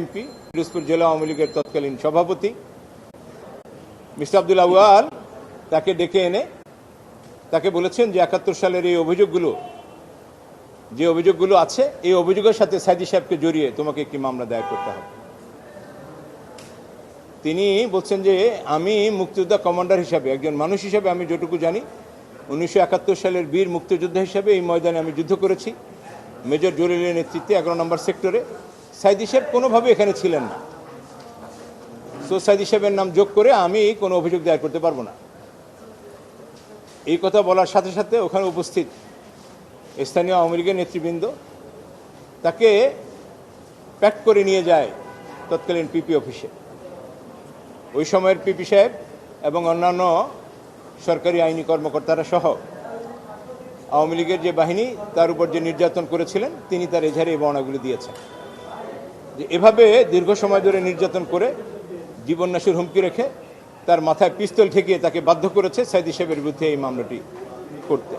MP, Pirojpur জেলা আওয়ামী লীগের তৎকালীন সভাপতি। মিস্টার আব্দুল আউয়াল তাকে ডেকে এনে তাকে বলেছেন যে একাত্তর সালের এই অভিযোগগুলো, যে অভিযোগগুলো আছে, এই অভিযোগের সাথে সাইদি সাহেবকে জড়িয়ে তোমাকে একটি মামলা দায়ের করতে হবে। তিনি বলছেন যে আমি মুক্তিযোদ্ধা কমান্ডার হিসাবে, একজন মানুষ হিসাবে আমি যেটুকু জানি, উনিশশো একাত্তর সালের বীর মুক্তিযোদ্ধা হিসাবে এই ময়দানে আমি যুদ্ধ করেছি। মেজর জলিলের নেতৃত্বে এগারো নম্বর সেক্টরে। সাইদি সাহেব কোনোভাবে এখানে ছিলেন না। সো সাইদি সাহেবের নাম যোগ করে আমি কোনো অভিযোগ দায়ের করতে পারব না। এই কথা বলার সাথে সাথে ওখানে উপস্থিত স্থানীয় আওয়ামী লীগের নেতৃবৃন্দ তাকে প্যাক করে নিয়ে যায় তৎকালীন পিপি অফিসে। ওই সময়ের পিপি সাহেব এবং অন্যান্য সরকারি আইনি কর্মকর্তারা সহ আওয়ামী লীগের যে বাহিনী, তার উপর যে নির্যাতন করেছিলেন, তিনি তার এজাহারে এই বর্ণাগুলি দিয়েছেন। যে এভাবে দীর্ঘ সময় ধরে নির্যাতন করে জীবননাশের হুমকি রেখে তার মাথায় পিস্তল ঠেকিয়ে তাকে বাধ্য করেছে সাইদি সাহেবের বিরুদ্ধে এই মামলাটি করতে।